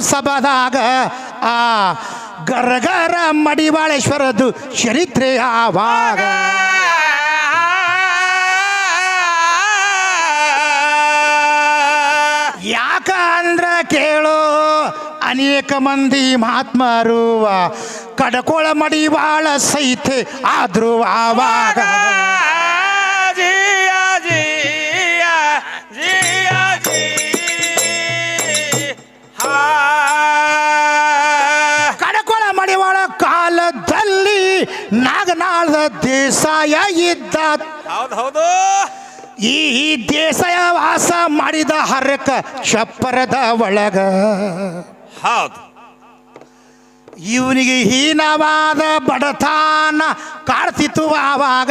ಸಭಾದಾಗ ಆ ಗರಗರ ಮಡಿವಾಳೇಶ್ವರದು ಚರಿತ್ರೆ ಆವಾಗ ಯಾಕ ಅಂದ್ರ ಕೇಳೋ, ಅನೇಕ ಮಂದಿ ಮಹಾತ್ಮರು ಕಡಕೋಳ ಮಡಿವಾಳ ಸೈತೆ ಆದ್ರೂ ಆವಾಗ? ಈ ದೇಶ ವಾಸ ಮಾಡಿದ ಹರಕ ಚಪ್ಪರದ ಒಳಗ. ಹೌದು. ಇವನಿಗೆ ಹೀನವಾದ ಬಡತಾನ ಕಾಡ್ತಿತ್ತು ಆವಾಗ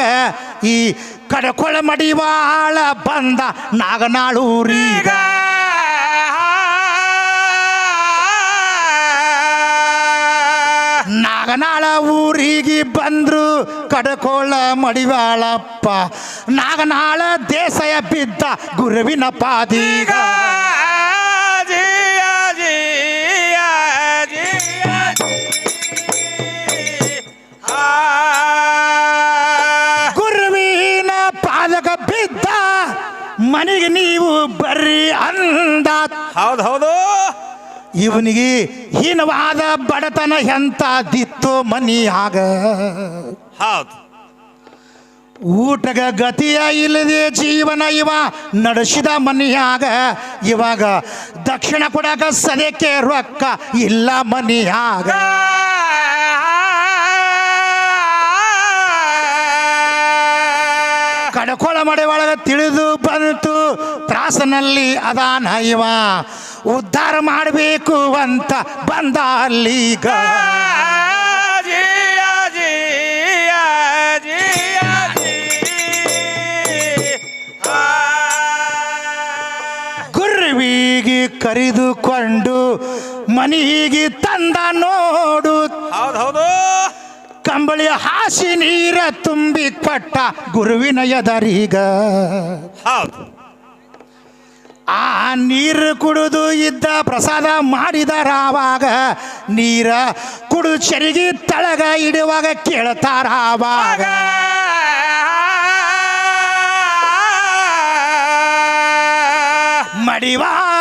ಈ ಕಡಕೊಳ ಮಡಿವಾಳ ಬಂದ ನಾಗನಾಳೂರೀಗ ನಾಗನಾಳ ಊರಿಗೆ ಬಂದ್ರು ಕಡಕೋಳ ಮಡಿವಾಳಪ್ಪ. ನಾಗನಾಳ ದೇಸಯ ಬಿದ್ದ ಗುರುವಿನ ಪಾದೀಗ. ಗುರುವಿನ ಪಾದಕ ಬಿದ್ದ. ಮನೆಗೆ ನೀವು ಬರ್ರಿ ಅಂದ ಹೌದು ಹೌದು. ಇವನಿಗೆ ಹೀನವಾದ ಬಡತನ ಎಂತದಿತ್ತು ಮನಿಯಾಗ. ಹೌದು ಊಟಗ ಗತಿಯ ಇಲ್ಲದೆ ಜೀವನ ಇವ ನಡೆಸಿದ ಮನಿಯಾಗ ಇವಾಗ ದಕ್ಷಿಣ ಕೊಡಕ ಸದ್ಯಕ್ಕೆ ರೊಕ್ಕ ಇಲ್ಲ ಮನಿಯಾಗ ಕಡಕೊಳ ಮಡೆ ಒಳಗ ತಿಳಿದು ಬಂತು ತ್ರಾಸನಲ್ಲಿ ಅದಾನ ಇವ ಉದ್ಧಾರ ಮಾಡಬೇಕು ಅಂತ ಬಂದ ಅಲ್ಲೀಗ ಕರೆದುಕೊಂಡು ಮನಿಗೆ ತಂದ ನೋಡು. ಹೌದು ಹೌದು. ಕಂಬಳಿ ಹಾಸಿ ನೀರ ತುಂಬಿ ಕೊಟ್ಟ ಗುರುವಿನ ಎದರೀಗ. ಹೌದು. ಆ ನೀರು ಕುಡಿದು ಇದ್ದ ಪ್ರಸಾದ ಮಾಡಿದರ ಆವಾಗ ನೀರ ಕುಡಿದು ಚರಿಗಿ ತಳಗ ಇಡುವಾಗ ಕೇಳ್ತಾರ ಆವಾಗ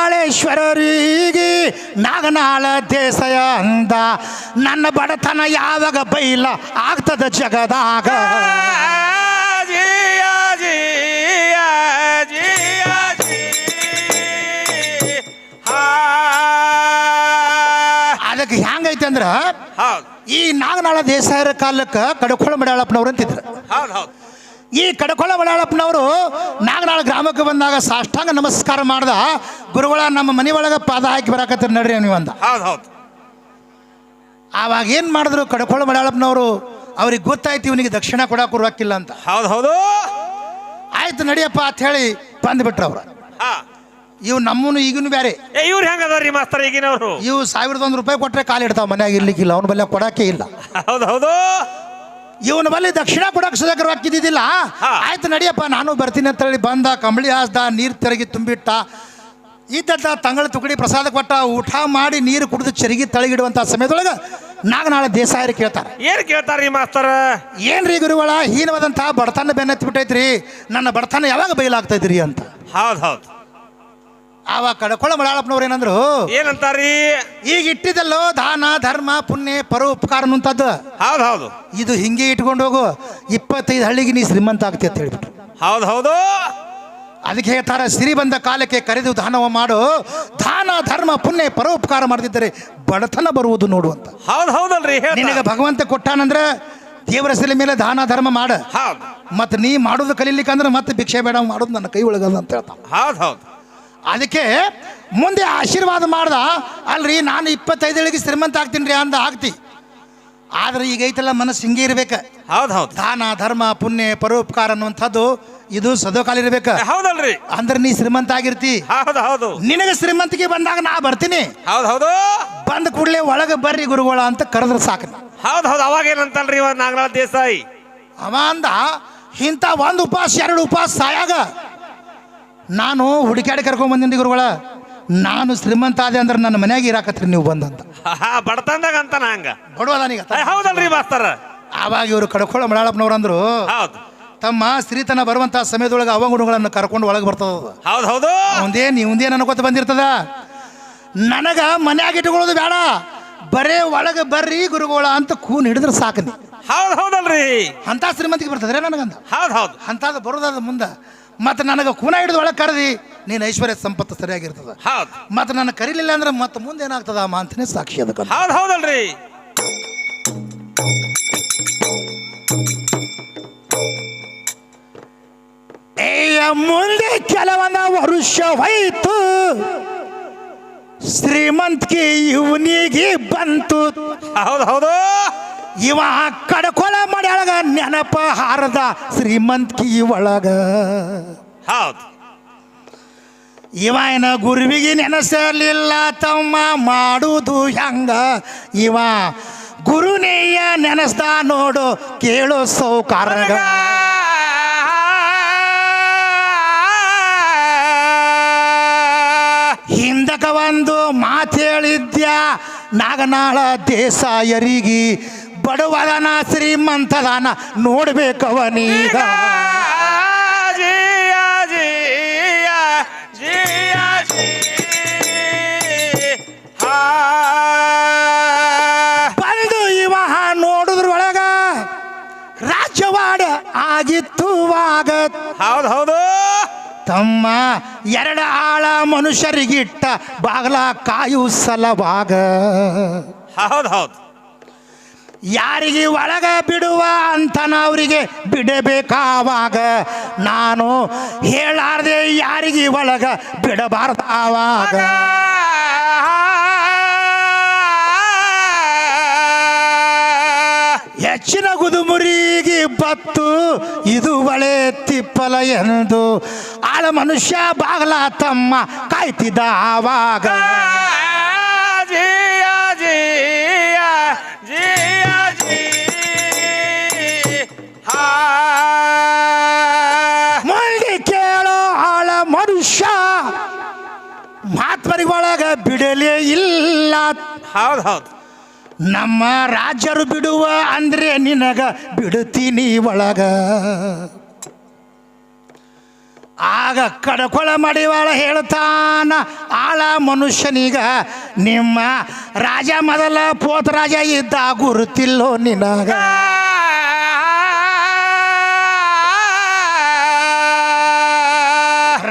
ಮಡಿವಾಳೇಶ್ವರರಿಗೆ ನಾಗನಾಳ ದೇಸಯ ಅಂದ. ನನ್ನ ಬಡತನ ಯಾವಾಗ ಬೈಲ ಆಗ್ತದ ಜಗದಾಗ? ಅದಕ್ಕೆ ಹೆಂಗೈತೆ ಅಂದ್ರ ಹೌದು. ಈ ನಾಗನಾಳ ದೇಸಾಯರ ಕಾಲಕ್ಕೆ ಕಡಕೊಳ ಮಡಾಳಪ್ಪನವ್ರು ಅಂತಿದ್ರು. ಹೌದು ಹೌದು. ಈ ಕಡಕೊಳ ಬಳಾಳಪ್ಪನವರು ನಾಗನಾಳ ಗ್ರಾಮಕ್ಕೆ ಬಂದಾಗ ಸಾಷ್ಟಾಂಗ ನಮಸ್ಕಾರ ಮಾಡ್ದ. ಗುರುಗಳ ನಮ್ಮ ಮನೆ ಒಳಗೆ ಪಾದ ಹಾಕಿ ಬರಾಕತ್ತೀರ ನಡ್ರಿ ನೀವು ಅಂದ. ಹೌದು ಹೌದು. ಆವಾಗ ಏನು ಮಾಡಿದ್ರು ಕಡಕೊಳ ಬಳಾಳಪ್ಪನವರು ಅವ್ರಿಗೆ ಗೊತ್ತಾಯ್ತು ಇವನಿಗೆ ದಕ್ಷಿಣ ಕೊಡಕ್ಕೆ ಕೊಡಕ್ಕಿಲ್ಲ ಅಂತ. ಹೌದು ಹೌದು. ಆಯ್ತು ನಡಿಯಪ್ಪ ಅಂತ ಹೇಳಿ ಬಂದ್ಬಿಟ್ರು ಅವ್ರು. ಇವ್ ಇವು ನಮ್ಮನು ಈಗಿನ ಬೇರೆ ಇವ್ರು ಹೆಂಗ ಅದಾರ್ರಿ ಮಾಸ್ತರ್ ಈಗಿನವ್ರು? ಇವು ಸಾವಿರದ ಒಂದು ರೂಪಾಯಿ ಕೊಟ್ಟರೆ ಕಾಲಿಡ್ತಾವ ಮನ್ಯಾಗ ಇರ್ಲಿಕ್ಕಿಲ್ಲ. ಅವ್ನ ಬಲ್ಲ ಕೊಡಕ್ಕೆ ಇಲ್ಲ. ಹೌದು ಹೌದು. ಇವನ ಬಲ್ಲಿ ದಕ್ಷಿಣ ಕೊಡಕ್ಕೆ ರೊಕ್ಕ ಇದ್ದಿದ್ದಿಲ್ಲ ಆಯ್ತು ನಡಿಯಪ್ಪ ನಾನು ಬರ್ತೀನಿ ಅಂತ ಹೇಳಿ ಬಂದ ಕಂಬಳಿ ಹಾಸ್ದ ನೀರು ತೆರಗಿ ತುಂಬಿಟ್ಟ. ಇದ್ದದ್ದ ತಂಗಳ ತುಕಡಿ ಪ್ರಸಾದ ಕೊಟ್ಟ ಊಟ ಮಾಡಿ ನೀರು ಕುಡಿದು ಚರಿಗಿ ತಳಗಿಡುವಂತ ಸಮಯದೊಳಗೆ ನಾಗನಾಳ ದೇಸಾಯರು ಕೇಳ್ತಾರೆ. ಏನ್ ಕೇಳ್ತಾರ್ರಿ ಮಾಸ್ತರ? ಏನ್ರಿ ಗುರುಗಳ ಹೀನವಾದಂತಹ ಬಡತನ ಬೆನ್ನತ್ತಿ ಬಿಟ್ಟೈತ್ರಿ ನನ್ನ ಬಡತನ ಯಾವಾಗ ಬಯಲಾಗ್ತೈತ್ರಿ ಅಂತ. ಹೌದು ಹೌದು. ಆವಾಗ ಕಡಕೊಳ ಮಳಾಳಪ್ಪನವ್ರು ಏನಂದ್ರು? ಏನಂತಾರಿ? ಈಗ ಇಟ್ಟಿದ್ದಲ್ಲೋ ದಾನ ಧರ್ಮ ಪುಣ್ಯ ಪರೋಪಕಾರ ಅಂತದ್ದು ಹೌದು ಹೌದು. ಇದು ಹಿಂಗೆ ಇಟ್ಕೊಂಡು ಹೋಗು ಇಪ್ಪತ್ತೈದು ಹಳ್ಳಿಗೆ ನೀ ಶ್ರೀಮಂತ ಆಗ್ತಿ ಅಂತ ಹೇಳ್ಬಿಟ್ಟು ಹೌದು ಹೌದು. ಅದಕ್ಕೆ ಹೇಳ್ತಾರೆ ಸಿರಿ ಬಂದ ಕಾಲಕ್ಕೆ ಕರೆದು ದಾನವ ಮಾಡು ದಾನ ಧರ್ಮ ಪುಣ್ಯ ಪರೋಪಕಾರ ಮಾಡದಿದ್ದರೆ ಬಡತನ ಬರುವುದು ನೋಡು ಅಂತ. ಹೌದು ಹೌದಲ್ರಿ. ನಿನಗೆ ಭಗವಂತ ಕೊಟ್ಟಾನಂದ್ರೆ ದೇವರ ಸೆಲೆ ಮೇಲೆ ದಾನ ಧರ್ಮ ಮಾಡ. ಹೌದು. ಮತ್ತೆ ನೀ ಮಾಡೋದು ಕಲೀಲಿಕ್ಕೆ ಅಂದ್ರೆ ಮತ್ತೆ ಭಿಕ್ಷೆ ಬೇಡ ಮಾಡೋದು ನನ್ನ ಕೈ ಒಳಗಲ್ಲ ಅಂತ ಹೇಳ್ತಾವ ಹೌದು ಹೌದು. ಅದಕ್ಕೆ ಮುಂದೆ ಆಶೀರ್ವಾದ ಮಾಡ್ದ. ಅಲ್ರಿ ನಾನು ಇಪ್ಪತ್ತೈದಳಿಗೆ ಶ್ರೀಮಂತ ಆಗ್ತೀನಿ ರೀ ಅಂದ ಆಗ್ತಿ ಆದ್ರೆ ಈಗ ಐತಲ್ಲ ಮನಸ್ಸು ಹಿಂಗೆ ಇರ್ಬೇಕು. ಹೌದು ಹೌದು. ದಾನ ಧರ್ಮ ಪುಣ್ಯ ಪರೋಪಕಾರ ಅನ್ನುವಂಥದ್ದು ಇದು ಸದೋಕಾಲ ಇರ್ಬೇಕ. ಹೌದಲ್ರಿ. ಅಂದ್ರೆ ನೀ ಶ್ರೀಮಂತ ಆಗಿರ್ತಿ. ಹೌದು ಹೌದು. ನಿನಗೆ ಶ್ರೀಮಂತಿಗೆ ಬಂದಾಗ ನಾ ಬರ್ತೀನಿ. ಹೌದು ಹೌದು. ಬಂದ ಕೂಡಲೇ ಒಳಗೆ ಬರ್ರಿ ಗುರುಗಳ ಅಂತ ಕರೆದ್ರೆ ಸಾಕು ಹೌದು ಹೌದು. ಅವಾಗ ಏನಂತಲ್ರಿ ಇವಾಗ ನಾಗರಾಜ್ ದೇಸಾಯಿ? ಅವ ಅಂದ ಇಂಥ ಒಂದು ಉಪವಾಸ ಎರಡು ಉಪವಾಸ ಸಾಯಾಗ. ನಾನು ಹುಡುಕಾಡಿ ಕರ್ಕೊಂಡ್ ಬಂದಿನಿ ಗುರುಗಳ. ನಾನು ಶ್ರೀಮಂತ ಆದೆ ಅಂದ್ರೆ ನನ್ನ ಮನೆಯಾಗ ಇರಾಕತ್ರಿ ನೀವು ಬಂದಂತ ಬಡತನದಾಗ ಅಂತ ಹಂಗ. ಬಡವದಾನೀಗ ಏ, ಹೌದಲ್ರಿ ಮಾಸ್ತರ? ಆವಾಗ ಇವರು ಕಡ್ಕೊಳ್ಳ ಮಳಾಳಪ್ಪನವ್ರು ಅಂದ್ರು ಹೌದು. ತಮ್ಮ ಸ್ತ್ರೀತನ ಬರುವಂತ ಸಮಯದೊಳಗೆ ಅವಗುಣಗಳನ್ನು ಕರ್ಕೊಂಡು ಒಳಗೆ ಬರ್ತದ ಹೌದು ಹೌದು. ಮುಂದೇ ಅನ್ನೋ ಅನ್ಕೋತ ಬಂದಿರ್ತದ. ನನಗ ಮನ್ಯಾಗ ಇಟ್ಕೊಳ್ಳೋದು ಬೇಡ ಬರೇ ಒಳಗೆ ಬರ್ರಿ ಗುರುಗೋಳ ಅಂತ ಕೂನ್ ಹಿಡಿದ್ರೆ ಸಾಕು ನೀ ಹೌದು ಹೌದಲ್ರಿ. ಅಂತ ಶ್ರೀಮಂತಿಗೆ ಬರ್ತದ್ರೆ ನನಗಂದ. ಹೌದು ಹೌದು. ಅಂತ ಬರೋದಾದ ಮುಂದೆ. ಮತ್ತು ನನಗೆ ಕೂನ ಹಿಡಿದು ಒಳಗೆ ಕರೆದಿ ನೀನು ಐಶ್ವರ್ಯ ಸಂಪತ್ತು ಸರಿಯಾಗಿರ್ತದ. ಹೌದು. ಮತ್ತು ನನ್ನ ಕರೀಲಿಲ್ಲ ಅಂದ್ರೆ ಮತ್ತೆ ಮುಂದೆ ಏನಾಗ್ತದ ಅಮ್ಮ ಅಂತಾನೆ ಸಾಕ್ಷಿ ಅದಕ್ಕೆ ಹೌದು ಹೌದಲ್ರಿ. ಮುಂದೆ ಕೆಲವನ ವರುಷ ಹೋಯ್ತು. ಶ್ರೀಮಂತಿಗೆ ಇವನಿಗೆ ಬಂತು. ಹೌದು ಹೌದು. ಇವ ಕಡ್ಕೊಳ ಮಾಡ್ಯಾಳಗ ನೆನಪ ಹಾರದ ಶ್ರೀಮಂತಿಗೆ ಒಳಗ. ಹೌದು. ಇವ ಏನ ಗುರುವಿಗೆ ನೆನೆಸಲಿಲ್ಲ ತಮ್ಮ ಮಾಡುವುದು ಹೆಂಗ? ಇವ ಗುರುನೇಯ ನೆನೆಸ್ದ ನೋಡು ಕೇಳೋ ಸೌಕಾರಗ. ಹಿಂದಕ ಒಂದು ಮಾತು ಹೇಳಿದ್ಯ ನಾಗನಾಳ ದೇಸಾಯರಿಗೆ. ಬಡವದನ ಶ್ರೀಮಂತದನ ನೋಡ್ಬೇಕವನೀಗ. ಬಂದು ಇವ ನೋಡಿದ್ರೊಳಗ ರಾಜ್ಯವಾಡ ಆಗ ಹೌದು ಹೌದು. ತಮ್ಮ ಎರಡ ಆಳ ಮನುಷ್ಯರಿಗಿಟ್ಟ ಬಾಗಲ ಕಾಯು ಸಲವಾಗ ಹೌದು ಹೌದು. ಯಾರಿಗೆ ಒಳಗೆ ಬಿಡುವ ಅಂತನವರಿಗೆ ಬಿಡಬೇಕಾವಾಗ ನಾನು ಹೇಳಾರ್ದೆ ಯಾರಿಗೆ ಒಳಗ ಬಿಡಬಾರ್ದಾವಾಗ? ಹೆಚ್ಚಿನ ಗುದುಮುರಿಗೆ ಬತ್ತು ಇದು ಒಳೆ ತಿಪ್ಪಲ ಎಂದು ಆಳ ಮನುಷ್ಯ ಬಾಗಲ ತಮ್ಮ ಕಾಯ್ತಿದ್ದ ಆವಾಗ. ಮಹಾತ್ಮರಿಗೆ ಒಳಗ ಬಿಡಲೇ ಇಲ್ಲ. ಹೌದು ಹೌದು. ನಮ್ಮ ರಾಜರು ಬಿಡುವ ಅಂದ್ರೆ ನಿನಗ ಬಿಡುತ್ತೀನಿ ಒಳಗ. ಆಗ ಕಡಕೊಳ ಮಡಿವಾಳ ಹೇಳ್ತಾನ ಆಳ ಮನುಷ್ಯನೀಗ ನಿಮ್ಮ ರಾಜ ಮೊದಲ ಪೋತ ರಾಜ ಇದ್ದ ಗುರುತಿಲ್ಲೋ ನಿನಗ.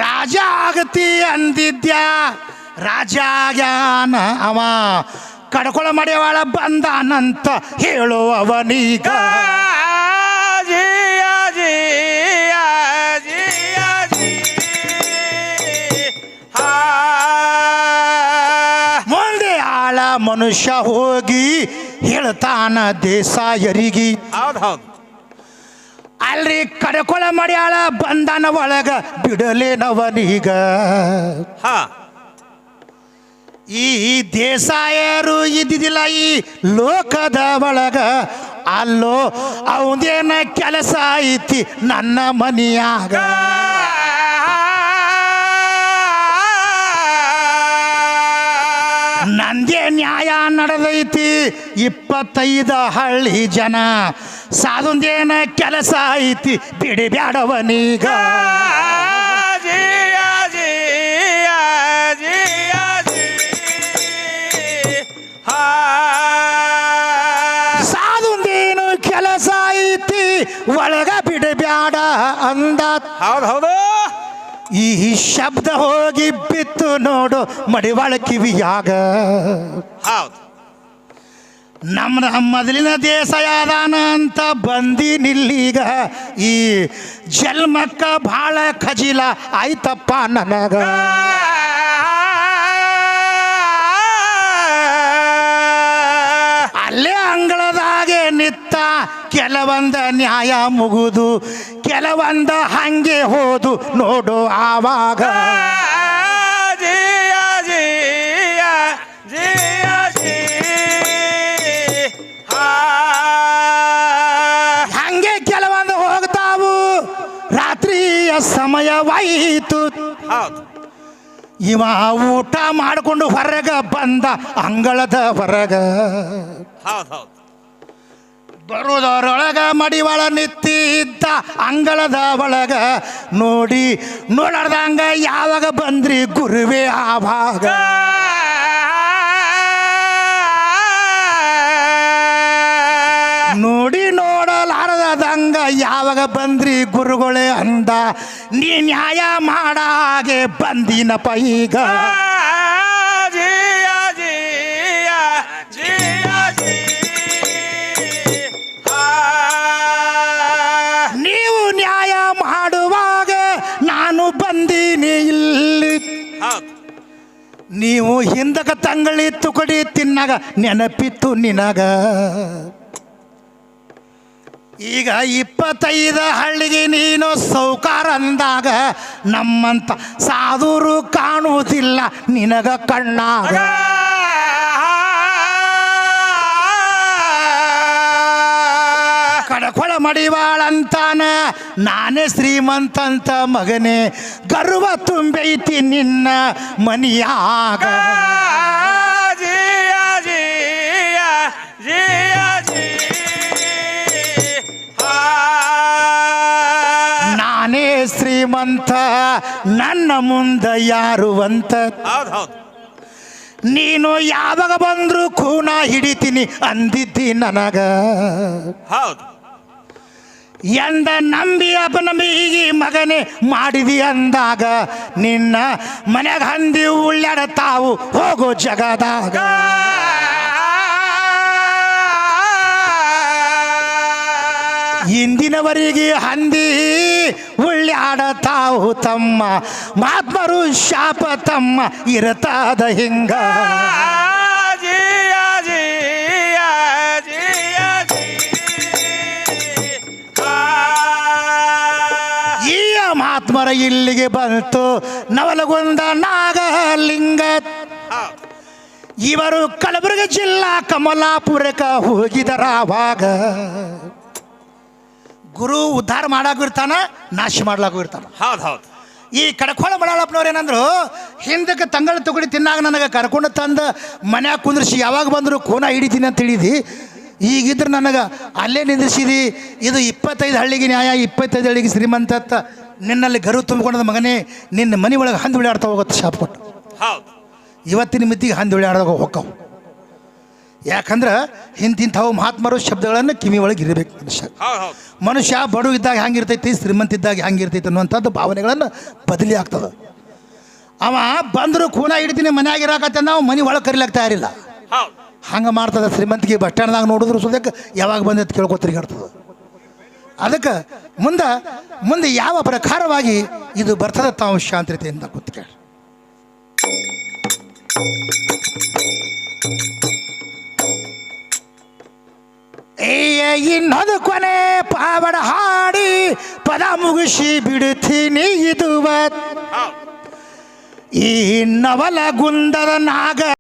ರಾಜ ಆಗತಿ ಅಂದಿದ್ಯ? ರಾಜ ಆಗ್ಯಾನ ಅವ. ಕಡ್ಕೊಳ ಮಡಿವಾಳ ಬಂದಾನಂತ ಹೇಳುವವನೀಗ. ಮುಂದೆ ಆಳ ಮನುಷ್ಯ ಹೋಗಿ ಹೇಳ್ತಾನ ದೇಸಾಯರಿಗೆ. ಹೌದು ಅಲ್ರಿ ಕಡಕೊಳ ಮಡಿಯಾಳ ಬಂದಾನ ಒಳಗ ಬಿಡಲೇನವನೀಗ ಹಾ. ಈ ದೇಸಾಯರು ಇದ್ದಿದ್ದಿಲ್ಲ ಈ ಲೋಕದ ಒಳಗ. ಅಲ್ಲೋ, ಅವಂದೇನ ಕೆಲಸ ಐತಿ ನನ್ನ ಮನೆಯಾಗ. ನಂದೇ ನ್ಯಾಯ ನಡೆದೈತಿ ಇಪ್ಪತ್ತೈದು ಹಳ್ಳಿ ಜನ. ಸಾಧುಂದೇನ ಕೆಲಸ ಐತಿ ಬಿಡಿ ಬ್ಯಾಡವನೀಗ ಒಳಗ ಬಿಡಬ್ಯಾಡ ಅಂದ ಹೌದು ಹೌದು. ಈ ಶಬ್ದ ಹೋಗಿ ಬಿತ್ತು ನೋಡು ಮಡಿವಾಳ ಕಿವಿಯಾಗ. ಹೌದು. ನಮ್ಮ ಮೊದಲಿನ ದೇಶ ಯಾದಾನ ಅಂತ ಬಂದಿ ನಿಲ್ಲೀಗ ಈ ಜನ್ಮಕ್ಕ ಭಾಳ ಖಜಿಲ ಆಯ್ತಪ್ಪ ನನಗ. ಕೆಲವೊಂದ ನ್ಯಾಯ ಮುಗುದು ಕೆಲವೊಂದ ಹಂಗೆ ಹೋದು ನೋಡು ಆವಾಗ. ಹಂಗೆ ಕೆಲವೊಂದು ಹೋಗ್ತಾವು. ರಾತ್ರಿಯ ಸಮಯವಾಯಿತು ಇವ ಊಟ ಮಾಡಿಕೊಂಡು ಹೊರಗ ಬಂದ ಅಂಗಳದ ಹೊರಗ. ಹೌದು ಹೌದು. ಬರುವುದರೊಳಗ ಮಡಿವಾಳ ನಿತ್ತಿದ್ದ ಅಂಗಳದ ಒಳಗ ನೋಡಿ ನೋಡರ್ದಂಗ ಯಾವಾಗ ಬಂದ್ರಿ ಗುರುವೆ ಆವಾಗ ನೋಡಿ ನೋಡಲಾರದಂಗ ಯಾವಾಗ ಬಂದ್ರಿ ಗುರುಗಳೇ ಅಂದ, ನೀ ನ್ಯಾಯ ಮಾಡಾಗೆ ಬಂದಿನ ಈಗ. ನೀವು ಹಿಂದಕ ತಂಗಳಿ ತುಕಡಿ ತಿನ್ನಾಗ ನೆನಪಿತ್ತು ನಿನಗ. ಈಗ ಇಪ್ಪತ್ತೈದು ಹಳ್ಳಿಗೆ ನೀನು ಸೌಕಾರ ಅಂದಾಗ ನಮ್ಮಂತ ಸಾಧುರು ಕಾಣುವುದಿಲ್ಲ ನಿನಗ ಕಣ್ಣಾಗ. ಮಡಿವಾಳಂತಾನ. ನಾನೇ ಶ್ರೀಮಂತಂತ ಮಗನೇ ಗರ್ವ ತುಂಬೈತಿ ನಿನ್ನ ಮನಿಯಾಗ. ನಾನೇ ಶ್ರೀಮಂತ ನನ್ನ ಮುಂದ ಯಾರು ಅಂತ. ನೀನು ಯಾವಾಗ ಬಂದ್ರು ಖೂನ ಹಿಡಿತೀನಿ ಅಂದಿದ್ದಿ ನನಗ. ಹೌದು. ಎಂದ ನಂಬಿ ಅಪನಂಬಿಗಿ ಮಗನೇ ಮಾಡಿದಿ ಅಂದಾಗ ನಿನ್ನ ಮನೆಗೆ ಹಂದಿ ಉಳ್ಳಾಡತಾವು ಹೋಗೋ ಜಗದಾಗ. ಇಂದಿನವರೆಗೆ ಹಂದಿ ಉಳ್ಳಾಡತಾವು ತಮ್ಮ, ಮಹಾತ್ಮರು ಶಾಪ ತಮ್ಮ ಇರತಾದ ಹಿಂಗ. ಮಹಾತ್ಮರ ಇಲ್ಲಿಗೆ ಬಂತು. ನವಲಗುಂದ ನಾಗಲಿಂಗ. ಇವರು ಕಲಬುರಗಿ ಜಿಲ್ಲಾ ಕಮಲಾಪುರಕ್ಕೆ ಹೋಗಿದರ ಆವಾಗ ಗುರು ಉದ್ಧಾರ ಮಾಡಾಗಿರ್ತಾನ ಇರ್ತಾನ ನಾಶ ಮಾಡ್ಲಾಕು ಇರ್ತಾನ. ಹೌದು ಹೌದು. ಈ ಕಡಕೋಳ ಮಳಾಳಪ್ಪನವ್ರು ಏನಂದ್ರು ಹಿಂದಕ್ಕೆ ತಂಗಳ ತುಗಡಿ ತಿನ್ನಾಗ ನನಗೆ ಕರ್ಕೊಂಡು ತಂದು ಮನ್ಯಾಗ ಕುಂದ್ರಿಸಿ ಯಾವಾಗ ಬಂದರು ಕೋನ ಹಿಡಿತೀನಿ ಅಂತ ಹೇಳಿದಿ. ಈಗಿದ್ರೆ ನನಗೆ ಅಲ್ಲೇ ನಿಂದ್ರಿಸಿದಿ. ಇದು ಇಪ್ಪತ್ತೈದು ಹಳ್ಳಿಗೆ ನ್ಯಾಯ ಇಪ್ಪತ್ತೈದು ಹಳ್ಳಿಗೆ ಶ್ರೀಮಂತತ್ತ ನಿನ್ನಲ್ಲಿ ಗರು ತುಂಬಿಕೊಂಡ ಮಗನೇ ನಿನ್ನ ಮನೆ ಒಳಗೆ ಹಂದಿ ಬಿಡಾಡ್ತಾ ಹೋಗುತ್ತೆ ಶಾಪ್ ಕೊಟ್ಟು. ಹೌದು. ಇವತ್ತಿನ ಮಿತಿಗೆ ಹಂದಿ ಬಿಡಾಡ್ದಾಗ ಹೋಗವು ಯಾಕಂದ್ರೆ ಇಂತಿಂಥವು ಮಹಾತ್ಮರು ಶಬ್ದಗಳನ್ನು ಕಿವಿ ಒಳಗೆ ಇರಬೇಕು ಮನುಷ್ಯ. ಮನುಷ್ಯ ಬಡು ಇದ್ದಾಗ ಹ್ಯಾಂಗಿರ್ತೈತಿ ಶ್ರೀಮಂತ ಇದ್ದಾಗ ಹ್ಯಾಂಗಿರ್ತೈತಿ ಅನ್ನುವಂಥದ್ದು ಭಾವನೆಗಳನ್ನು ಬದಲಿ ಆಗ್ತದೆ. ಅವ ಬಂದರೂ ಖೂನ ಹಿಡಿತೀನಿ ಮನ್ಯಾಗ ಇರಾಕತ್ತೆ ನಾವು ಮನೆ ಒಳಗೆ ಕರಿಲಕ್ಕೆ ತಯಾರಿಲ್ಲ. ಹಂಗೆ ಮಾಡ್ತದೆ ಶ್ರೀಮಂತಿಗೆ ಬಸ್ ಸ್ಟ್ಯಾಂಡ್ದಾಗ ನೋಡಿದ್ರು ಸುದಕ್ಕೆ ಯಾವಾಗ ಬಂದೈತೆ ಕೇಳ್ಕೊ ತಿರುಗಾಡ್ತದೆ. ಅದಕ್ಕೆ ಮುಂದೆ ಮುಂದೆ ಯಾವ ಪ್ರಕಾರವಾಗಿ ಇದು ಬರ್ತದೆ ತಾವು ಶಾಂತತೆಯಿಂದ ಕೂತ್ಕೊಳ್ಳಿ ಇನ್ನೊಂದು ಕೊನೆ ಪಾವಡ ಹಾಡಿ, ಪದ ಮುಗಿಸಿ ಬಿಡುತ್ತೀನಿ ಇದು ಈ ನವಲ ಗುಂದದ ನಾಗ